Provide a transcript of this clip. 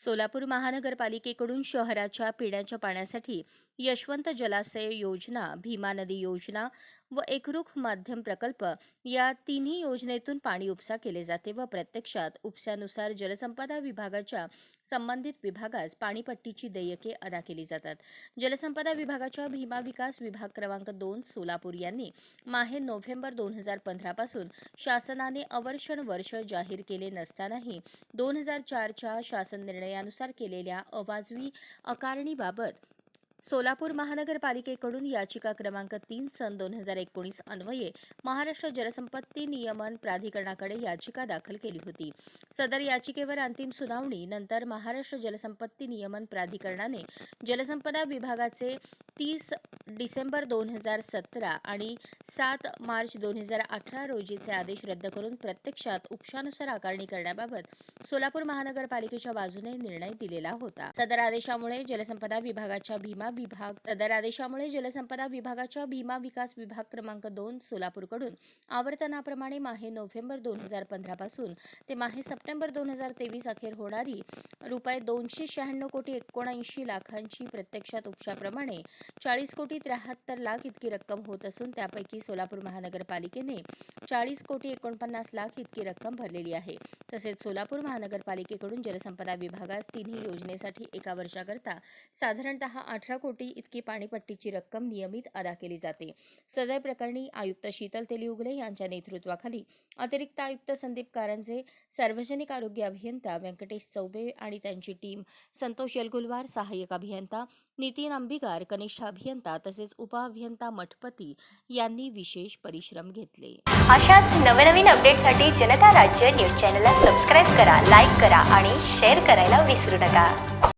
सोलापूर महानगरपालिकेकडून शहराच्या पिण्याच्या पाण्यासाठी यशवंत जलाशय योजना भीमा नदी योजना व एकरूख माध्यम प्रकल्प या तिन्ही योजनेतून पाणी उपसा केले जाते व प्रत्यक्षात उपसानुसार जलसंपदा विभागाच्या संबंधित विभागास पाणीपट्टीची देयके अदा केली जातात. जलसंपदा विभागाच्या भीमा विकास विभाग क्रमांक दोन सोलापूर यांनी माहे नोव्हेंबर दोन हजार पंधरा पासून शासनाने अवर्षण वर्ष जाहीर केले नसतानाही दोन हजार चारच्या शासन निर्णयानुसार केलेल्या अवाजवी अकारणीबाबत सोलापूर महानगरपालिकेकडून याचिका क्रमांक तीन सन दोन हजार एकोणीस अन्वये महाराष्ट्र जलसंपत्ती नियमन प्राधिकरणाकडे याचिका दाखल केली होती. सदर याचिकेवर अंतिम सुनावणी नंतर महाराष्ट्र जलसंपत्ती नियमन प्राधिकरणाने जलसंपदा विभागाचे तीस डिसेंबर दोन हजार सतरा आणि सात मार्च दोन हजार अठरा रोजीचे आदेश रद्द करून प्रत्यक्षात उपशानुसार आकारणी करण्याबाबत सोलापूर महानगरपालिकेच्या बाजूने निर्णय दिलेला होता. सदर आदेशामुळे जलसंपदा विभागाच्या भीमा विभाग सदर आदेशामुळे जलसंपदा विभागाच्या भीमा विकास विभाग क्रमांक दोन सोलापूरकडून. आवर्तनाप्रमाणे माहे नोव्हेंबर दोन हजार पंधरा पासून ते माहे सप्टेंबर दोन हजार तेवीस अखेर होणारी रुपये दोनशे शहाण्णव कोटी एकोणऐंशी लाखांची प्रत्यक्षात उपशाप्रमाणे चाळीस कोटी त्र्याहत्तर लाख इतकी रक्कम होत असून त्यापैकी सोलापूर महानगरपालिकेने चाळीस कोटी एकोणपन्नास लाख इतकी रक्कम भरलेली आहे. तसेच सोलापूर महानगरपालिकेकडून जलसंपदा विभागास तिन्ही योजनेसाठी एका वर्षाकरता साधारणतः अठरा कोटी इतकी पाणीपट्टीची रक्कम नियमित अदा केली जाते. सदर प्रकरणी आयुक्त शीतल तेलिउगले यांच्या नेतृत्वाखाली अतिरिक्त आयुक्त संदीप कारंजे सार्वजनिक आरोग्य अभियंता व्यंकटेश चौबे आणि त्यांची टीम संतोष यलगुलवार सहाय्यक अभियंता नितीन अंबिगार कनिष्ठ अभियंता तसेच उपअभियंता मठपती यांनी विशेष परिश्रम घेतले. अशाच नवनवीन अपडेटसाठी जनता राज्य न्यूज चॅनलला सबस्क्राईब करा लाईक करा आणि शेअर करायला विसरू नका.